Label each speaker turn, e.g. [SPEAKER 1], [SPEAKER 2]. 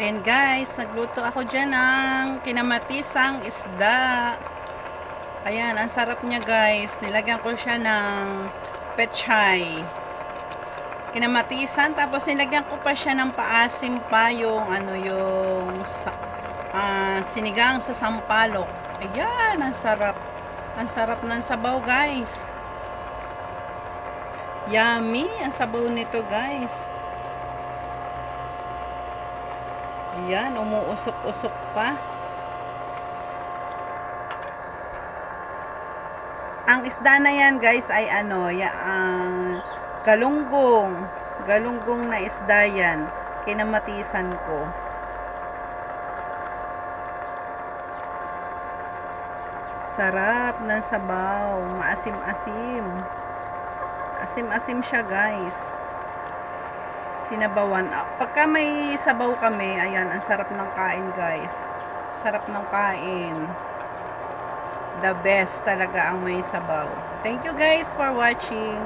[SPEAKER 1] Ayan guys, nagluto ako dyan ng kinamatisang isda. Ayan, ang sarap niya guys. Nilagyan ko siya ng pechay. Kinamatisan, tapos nilagyan ko pa siya ng paasim pa yung ano yung ah, sinigang sa sampalok. Ayan, ang sarap. Ang sarap ng sabaw guys. Yummy, ang sabaw nito guys. Ayan, umuusok-usok pa. Ang isda na yan, guys, ay ano, ya, ang galunggong. Galunggong na isda yan. Kinamatisan ko. Sarap ng sabaw. Maasim-asim. Asim-asim siya, guys sinabawan. Ah, Pagka may sabaw kami, ayan, ang sarap ng kain, guys. Sarap ng kain. The best talaga ang may sabaw. Thank you guys for watching.